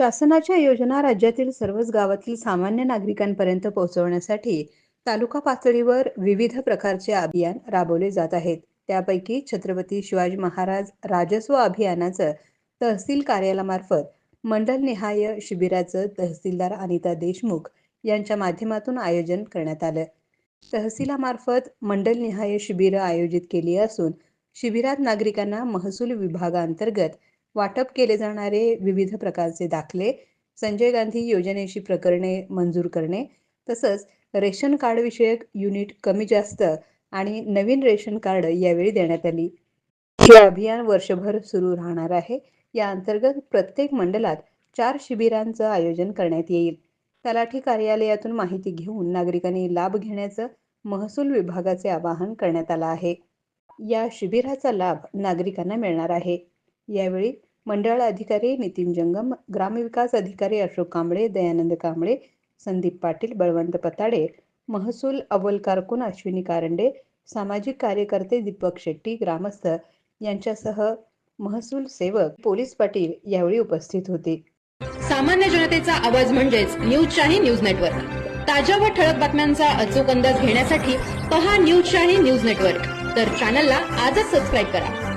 शासनाच्या योजना राज्यातील सर्वच गावातील सामान्य नागरिकांपर्यंत पोहोचवण्यासाठी तालुका पातळीवर विविध प्रकारचे अभियान राबवले जात आहेत. त्यापैकी छत्रपती शिवाजी महाराज राजस्व अभियानाचं तहसील कार्यालयामार्फत मंडलनिहाय शिबिराचं तहसीलदार अनिता देशमुख यांच्या माध्यमातून आयोजन करण्यात आलं. तहसीलामार्फत मंडलनिहाय शिबिरं आयोजित केली असून शिबिरात नागरिकांना महसूल विभागांतर्गत वाटप केले जाणारे विविध प्रकारचे दाखले संजय गांधी योजनेची प्रकरणे मंजूर करणे तसंच रेशन कार्डविषयक युनिट कमी जास्त आणि नवीन रेशन कार्ड यावेळी देण्यात आली. हे अभियान वर्षभर सुरू राहणार आहे. या अंतर्गत प्रत्येक मंडलात चार शिबिरांचं आयोजन करण्यात येईल. तलाठी कार्यालयातून माहिती घेऊन नागरिकांनी लाभ घेण्याचं महसूल विभागाचे आवाहन करण्यात आलं आहे. या शिबिराचा लाभ नागरिकांना मिळणार आहे. यावेळी मंडळ अधिकारी नितीन जंगम ग्रामविकास अधिकारी अशोक कांबळे दयानंद कांबळे संदीप पाटील बळवंत पताडे महसूल अव्वल कारकून अश्विनी कारंडे सामाजिक कार्यकर्ते दीपक शेट्टी ग्रामस्थ यांच्यासह महसूल सेवक पोलीस पाटील यावेळी उपस्थित होते. सामान्य जनतेचा आवाज म्हणजेच न्यूज शाही न्यूज नेटवर्क. ताज्या व ठळक बातम्यांचा अचूक अंदाज घेण्यासाठी पहा न्यूज शाही न्यूज नेटवर्क. तर चॅनलला आजच सबस्क्राईब करा.